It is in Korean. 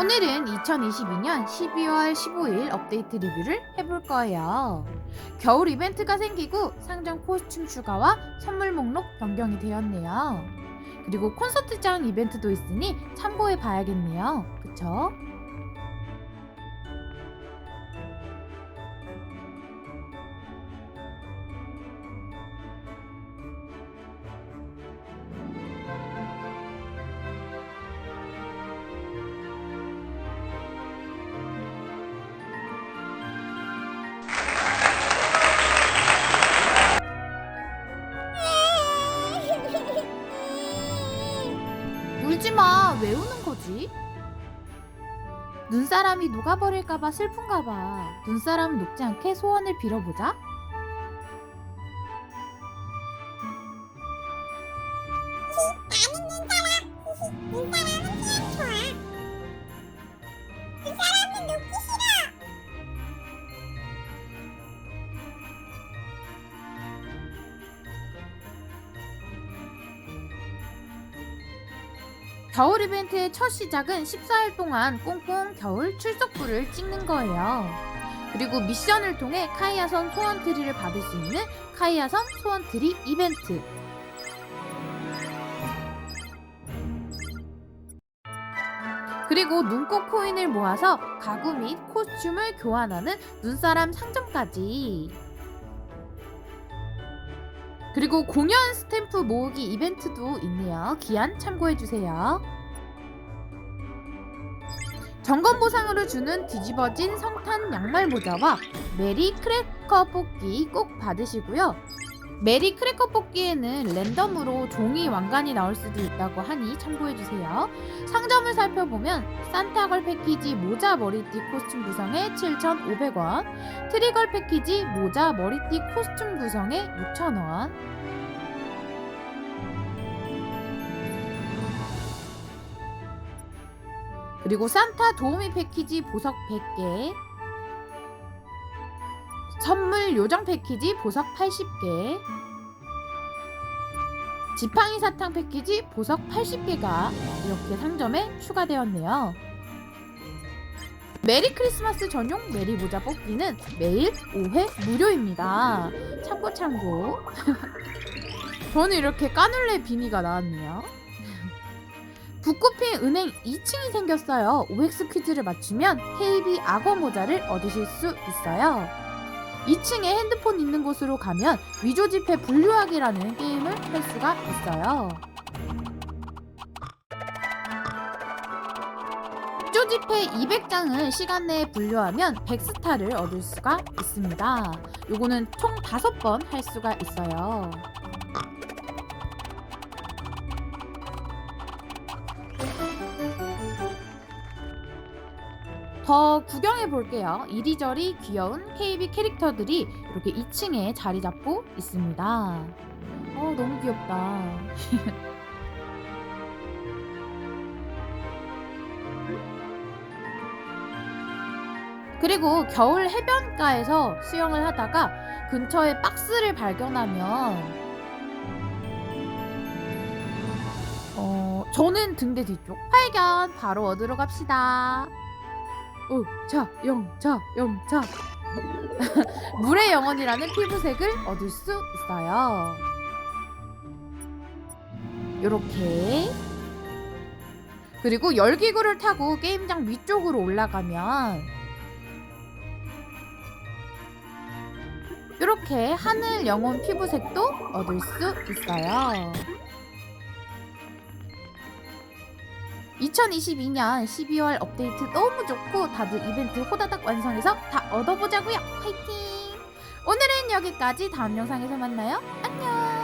오늘은 2022년 12월 15일 업데이트 리뷰를 해볼 거예요. 겨울 이벤트가 생기고 상점 코스튬 추가와 선물 목록 변경이 되었네요. 그리고 콘서트장 이벤트도 있으니 참고해 봐야겠네요. 그쵸? 울지 마. 왜 우는 거지? 눈사람이 녹아버릴까봐 슬픈가봐. 눈사람 녹지 않게 소원을 빌어보자. 겨울 이벤트의 첫 시작은 14일 동안 꽁꽁 겨울 출석부를 찍는 거예요. 그리고 미션을 통해 카이아섬 소원 트리를 받을 수 있는 카이아섬 소원 트리 이벤트. 그리고 눈꽃 코인을 모아서 가구 및 코스튬을 교환하는 눈사람 상점까지. 그리고 공연 스탬프 모으기 이벤트도 있네요. 기한 참고해주세요. 점검 보상으로 주는 뒤집어진 성탄 양말 모자와 메리 크래커 뽑기 꼭 받으시고요. 메리 크래커 뽑기에는 랜덤으로 종이 왕관이 나올 수도 있다고 하니 참고해주세요. 상점을 살펴보면 산타걸 패키지 모자 머리띠 코스튬 구성에 7,500원, 트리걸 패키지 모자 머리띠 코스튬 구성에 6,000원, 그리고 산타 도우미 패키지 보석 100개, 선물 요정 패키지 보석 80개, 지팡이 사탕 패키지 보석 80개가 이렇게 상점에 추가되었네요. 메리 크리스마스 전용 메리 모자 뽑기는 매일 5회 무료입니다. 참고 참고. 저는 이렇게 까눌레 비니가 나왔네요. 북구핑 은행 2층이 생겼어요. OX 퀴즈를 맞추면 KB 악어 모자를 얻으실 수 있어요. 2층에 핸드폰 있는 곳으로 가면 위조 지폐 분류하기라는 게임을 할 수가 있어요. 위조 지폐 200장을 시간 내에 분류하면 100스타를 얻을 수가 있습니다. 요거는 총 5번 할 수가 있어요. 더 구경해 볼게요. 이리저리 귀여운 KB 캐릭터들이 이렇게 2층에 자리 잡고 있습니다. 어, 너무 귀엽다. 그리고 겨울 해변가에서 수영을 하다가 근처에 박스를 발견하면 어, 저는 등대 뒤쪽 발견 바로 얻으러 갑시다. 오, 자, 영, 자, 영, 자. 물의 영혼이라는 피부색을 얻을 수 있어요. 요렇게. 그리고 열기구를 타고 게임장 위쪽으로 올라가면 이렇게 하늘 영혼 피부색도 얻을 수 있어요. 2022년 12월 업데이트 너무 좋고 다들 이벤트 호다닥 완성해서 다 얻어보자고요. 화이팅! 오늘은 여기까지 다음 영상에서 만나요. 안녕!